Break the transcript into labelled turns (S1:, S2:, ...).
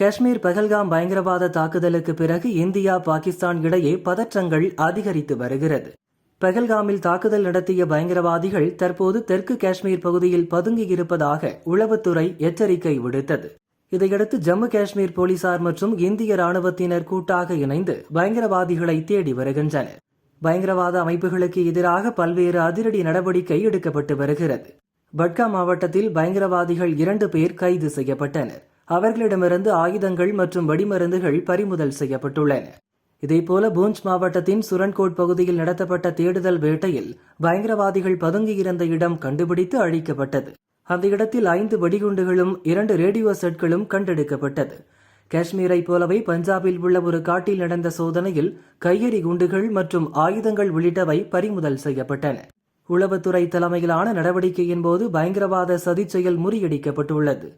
S1: காஷ்மீர் பகல்காம் பயங்கரவாத தாக்குதலுக்கு பிறகு இந்தியா பாகிஸ்தான் இடையே பதற்றங்கள் அதிகரித்து வருகிறது. பகல்காமில் தாக்குதல் நடத்திய பயங்கரவாதிகள் தற்போது தெற்கு காஷ்மீர் பகுதியில் பதுங்கியிருப்பதாக உளவுத்துறை எச்சரிக்கை விடுத்தது. இதையடுத்து ஜம்மு காஷ்மீர் போலீசார் மற்றும் இந்திய ராணுவத்தினர் கூட்டாக இணைந்து பயங்கரவாதிகளை தேடி வருகின்றனர். பயங்கரவாத அமைப்புகளுக்கு எதிராக பல்வேறு அதிரடி நடவடிக்கை எடுக்கப்பட்டு வருகிறது. பட்கா மாவட்டத்தில் பயங்கரவாதிகள் இரண்டு பேர் கைது செய்யப்பட்டனர். அவர்களிடமிருந்து ஆயுதங்கள் மற்றும் வெடிமருந்துகள் பறிமுதல் செய்யப்பட்டுள்ளன. இதேபோல பூஞ்ச் மாவட்டத்தின் சுரன்கோட் பகுதியில் நடத்தப்பட்ட தேடுதல் வேட்டையில் பயங்கரவாதிகள் பதுங்கியிருந்த இடம் கண்டுபிடித்து அழிக்கப்பட்டது. அந்த இடத்தில் ஐந்து வெடிகுண்டுகளும் இரண்டு ரேடியோ செட்களும் கண்டெடுக்கப்பட்டது. காஷ்மீரை போலவே பஞ்சாபில் உள்ள ஒரு காட்டில் நடந்த சோதனையில் கையெறி குண்டுகள் மற்றும் ஆயுதங்கள் உள்ளிட்டவை பறிமுதல் செய்யப்பட்டன. உளவுத்துறை தலைமையிலான நடவடிக்கையின் போது பயங்கரவாத சதிச்செயல் முறியடிக்கப்பட்டுள்ளது.